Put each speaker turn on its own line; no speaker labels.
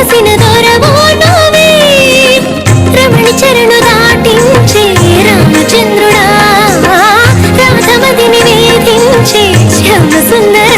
వెలసిన దొరవో నువ్వే. రమణి చరణు దాటించే రామచంద్రుడా. రాధమదిని వేధించే శ్యామ సుందర